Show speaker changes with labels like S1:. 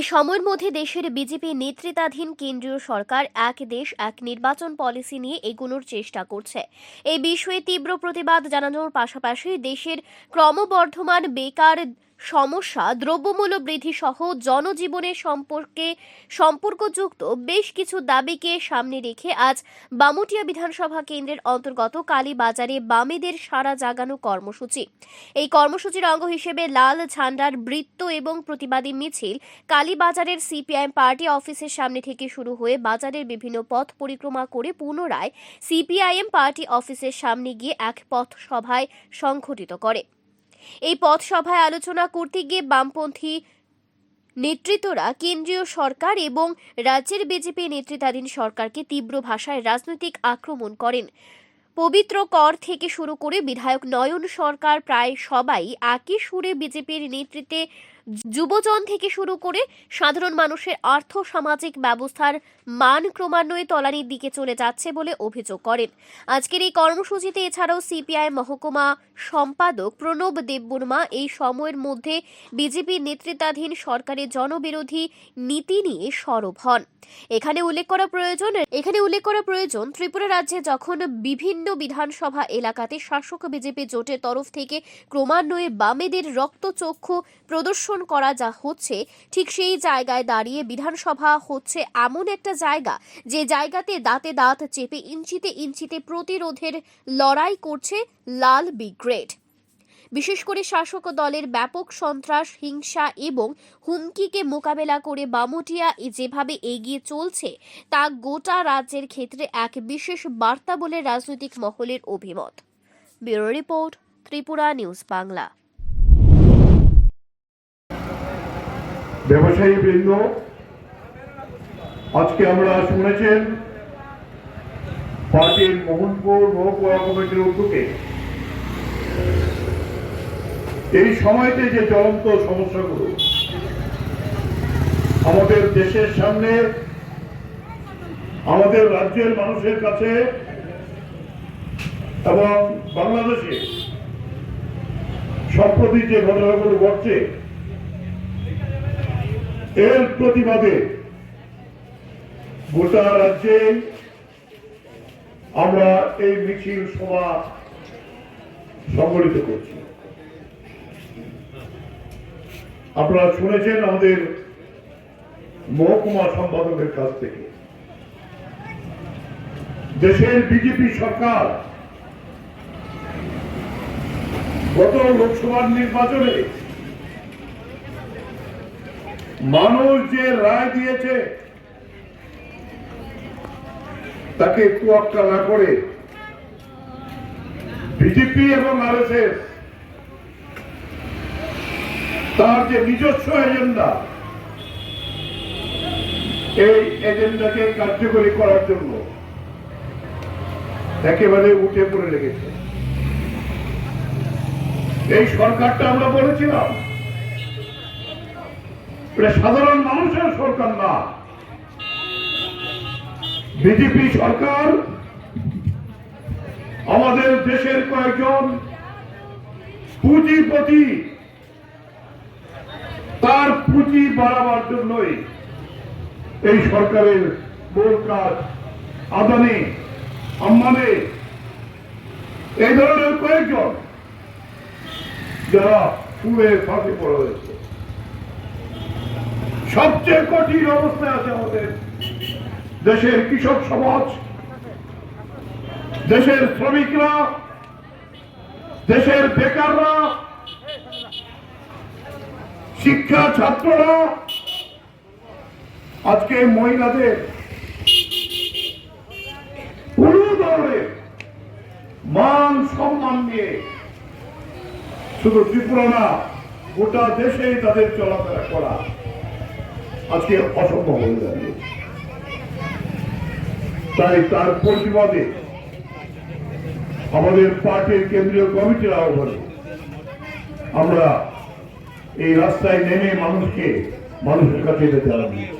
S1: এই সময়ের মধ্যে দেশের বিজেপি নেতৃত্বাধীন কেন্দ্রীয় সরকার এক দেশ, এক নির্বাচন পলিসি নিয়ে এগোনোর চেষ্টা করছে। এই বিষয়ে তীব্র প্রতিবাদ জানানোর পাশাপাশি দেশের ক্রমবর্ধমান বেকার সমস্যা, দ্রব্যমূল্য বৃদ্ধি সহ জনজীবনের সম্পর্কে সম্পর্কযুক্ত বেশ কিছু দাবিকে সামনে রেখে আজ বামুটিয়া বিধানসভা কেন্দ্রের অন্তর্গত কালীবাজারে বামেদের সারা জাগানো কর্মসূচি। এই কর্মসূচির অঙ্গ হিসেবে লাল ঝান্ডার বৃত্ত এবং প্রতিবাদী মিছিল কালীবাজারের সিপিআইএম পার্টি অফিসের সামনে থেকে শুরু হয়ে বাজারের বিভিন্ন পথ পরিক্রমা করে পুনরায় সিপিআইএম পার্টি অফিসের সামনে গিয়ে এক পথ সভায় সংঘটিত করে। এই পথ সভায় আলোচনা করতে গিয়ে বামপন্থী নেতৃত্বরা, কেন্দ্রীয় সরকার এবং রাজ্যের বিজেপি নেতৃত্বাধীন সরকারকে তীব্র ভাষায় রাজনৈতিক আক্রমণ করেন। পবিত্র কর থেকে শুরু করে বিধায়ক নয়ন সরকার প্রায় সবাই একই সুরে বিজেপির নেতৃত্বে যুবজন থেকে শুরু করে সাধারণ মানুষের আর্থ সামাজিক ব্যবস্থার মান ক্রমান্বয়ে তলানির দিকে চলে যাচ্ছে বলে অভিযোগ করেন। আজকের এই কর্মসূচিতে এছাড়াও সিপিআই মহকুমা সম্পাদক প্রণব দেববর্মা এই সময়ের মধ্যে বিজেপির নেতৃত্বাধীন সরকারের জনবিরোধী নীতি নিয়ে সরব হন। এখানে উল্লেখ করা প্রয়োজন, এখানে উল্লেখ করা প্রয়োজন, ত্রিপুরা রাজ্যে যখন বিভিন্ন বিধানসভা এলাকাতে শাসক বিজেপি জোটের তরফ থেকে ক্রমান্বয়ে বামেদের রক্তচক্ষু প্রদর্শন করা যা হচ্ছে, ঠিক সেই জায়গায় দাঁড়িয়ে বিধানসভা হচ্ছে এমন একটা জায়গা, যে জায়গাতে দাঁতে দাঁত চেপে ইঞ্চিতে ইঞ্চিতে প্রতিরোধের লড়াই করছে লাল ব্রিগেড বিশেষ করে শাসক দলের ব্যাপক সন্ত্রাস, হিংসা এবং হুমকিকে মোকাবেলা করে বামটিয়া যেভাবে এগিয়ে চলছে, তা গোটা রাজ্যের ক্ষেত্রে এক বিশেষ বার্তা বলে রাজনৈতিক মহলের অভিমত। Bureau report Tripura news Bangla.
S2: ব্যবসায়ী বৃন্দ, আজকে আমরা শুনেছেন পার্টির মোহনপুর মহকুমা কমিটির উদ্যোগে। এই সময়তে যে জ্বলন্ত সমস্যাগুলো, আমাদের দেশের সামনে, আমাদের রাজ্যের মানুষের কাছে এবং বাংলাদেশে সম্প্রতি যে ঘটনাগুলো ঘটছে এর প্রতিবাদে গোটা রাজ্যে আমরা এই মিছিল সভা সংগঠিত করছি। আপনারা শুনেছেন আমাদের মহকুমা সম্পাদকের কাছ থেকে। দেশের বিজেপি সরকার গত লোকসভার নির্বাচনে মানুষ যে রায় দিয়েছে, তাকে তোয়াক্কা না করে বিজেপি এবং আরএসএস তার যে নিজস্ব এজেন্ডা এই এজেন্ডাকে কার্যকরী করার জন্য একেবারে উঠে পড়ে লেগেছে। এই সরকারটা আমরা বলেছিলাম এটা সাধারণ মানুষের সরকার না বিজেপি সরকার, আমাদের দেশের কয়েকজন পুঁজিপতি, তার পুঁজি বাড়াবার জন্যই এই সরকারের মূল কাজ। আদানি, আম্বানি, এই ধরনের কয়েকজন যারা ফুলের ফাঁকে পড়া হয়েছে সবচেয়ে কঠিন অবস্থায় আছে আমাদের। দেশের কৃষক সমাজ, দেশের শ্রমিকরা, দেশের বেকাররা, শিক্ষা ছাত্ররা, আজকে মহিলাদের পুরো ধরনের মান সম্মান নিয়ে শুধু ত্রিপুরা না, গোটা দেশেই তাদের চলাফেরা করা। আজকে অসম্ভব হয়ে দাঁড়িয়েছে তাই তার প্রতিবাদে আমাদের পার্টির কেন্দ্রীয় কমিটির আহ্বানে আমরা এই রাস্তায় নেমে মানুষকে মানুষের কাছে এটা দিয়েছি